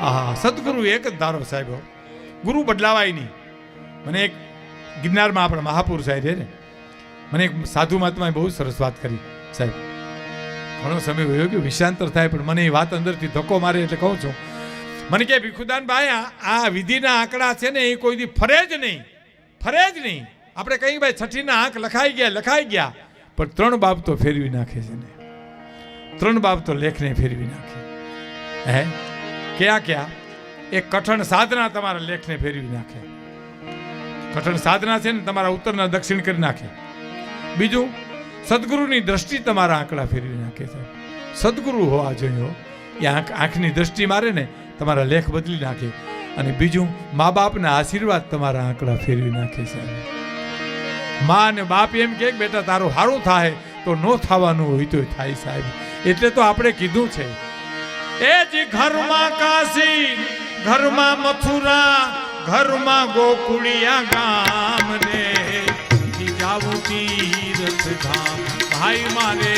હા સદગુરુ એક જ ધારો સાહેબ. ગુરુ બદલાવાય નહીં. મને એક ગિરનારમાં આપણા મહાપુરુષ સાહેબ છે ને, મને એક સાધુ મહાત્માએ બહુ સરસ વાત કરી સાહેબ. ઘણો સમય વયો કે વિષાંતર થાય, પણ મને એ વાત અંદરથી ધક્કો મારે એટલે કહું છું. મને કે ભીખુદાન ભાઈ આ વિધિના આંકડા છે ને, એ કોઈ દી ફરે જ નહીં. ફરે જ નહીં. આપણે કહીએ ભાઈ, છઠ્ઠીના આંક લખાઈ ગયા લખાઈ ગયા. પણ ત્રણ બાબતો ફેરવી નાખે છે ને. ત્રણ બાબતો લેખને ફેરવી નાખે. હે? ક્યાં ક્યાં? એ કઠણ સાધના તમારા લેખને ફેરવી નાખે. કઠણ સાધના છે ને તમારા ઉત્તરના દક્ષિણ કરી નાખે. બીજું, સદગુરુની દ્રષ્ટિ તમારા આંકડા ફેરવી નાખે છે. સદગુરુ હોવા જોઈએ. એ આંખ આંખની દ્રષ્ટિ મારે ને તમારા લેખ બદલી નાખે. અને બીજું મા બાપના આશીર્વાદ તમારા આંકડા ફેરવી નાખે છે. મા અને બાપ એમ કે, બેટા, તારું સારું થાય તો ન થવાનું હોય તો થાય સાહેબ. એટલે તો આપણે કીધું છે એ જ ઘરમાં કાશી, ઘરમાં મથુરા, ઘરમાં ગોકુળિયા ગામ રે. જાવું તીર્થ ધામ ભાઈ મારે